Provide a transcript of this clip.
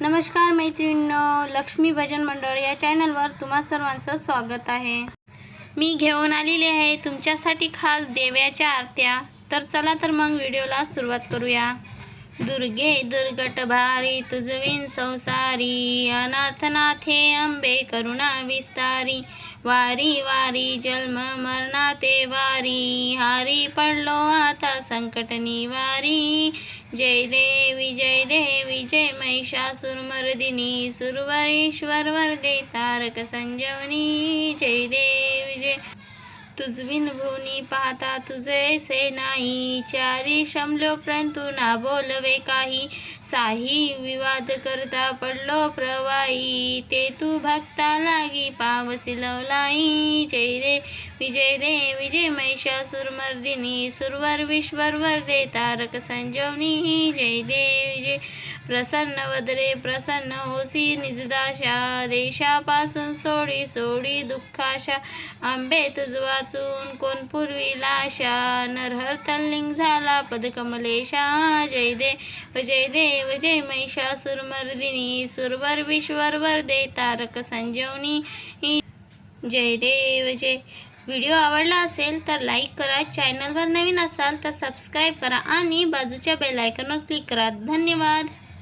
नमस्कार मैत्रिणींनो लक्ष्मी भजन मंडळ या चॅनलवर तुम्हा सर्वांचं स्वागत आहे. मी घेऊन आलेली आहे तुमच्यासाठी खास देव्याच्या आरत्या. तर चला तर मग व्हिडिओला सुरुवात करूया. दुर्गे दुर्गट भारी तुझविन संसारी अनाथनाथे अंबे करुणा विस्तारी वारी वारी जन्म मरणा ते वारी हारी पडलो आता संकट निवारी. जय देवी जय देवी जय महिषासुरमर्दिनी सुरवरेश्वर वरदे तारक संजवनी. जय देवी जय तुझविन भ्रुनी पाहता तुझे से नाही. चारी शमलो परंतु ना बोलवे काही. साही विवाद करता पडलो प्रवाही. ते तू भक्ता लागी पावसी लवलाई जय रे विजय दे विजय महिषासुरमर्दिनी सुरवर विश्वरवर दे तारक संजीवनी जय देव जय प्रसन्न वदरे प्रसन्न होसी निजदाशा देशापासून सोडी सोडी दुःखाशा. आंबे तुझ वाचून कोण पुरविला आशा नरहर तल्लिंग झाला पदकमलेशा. जय देव जय देव जय महिषासुरमर्दिनी सुरवर विश्वर वरदे तारक संजीवनी. जय देव जय. व्हिडिओ आवडला असेल तर लाईक करा. चॅनलवर नवीन असाल तर सबस्क्राईब करा आणि बाजूच्या बेलायकनवर क्लिक करा. धन्यवाद.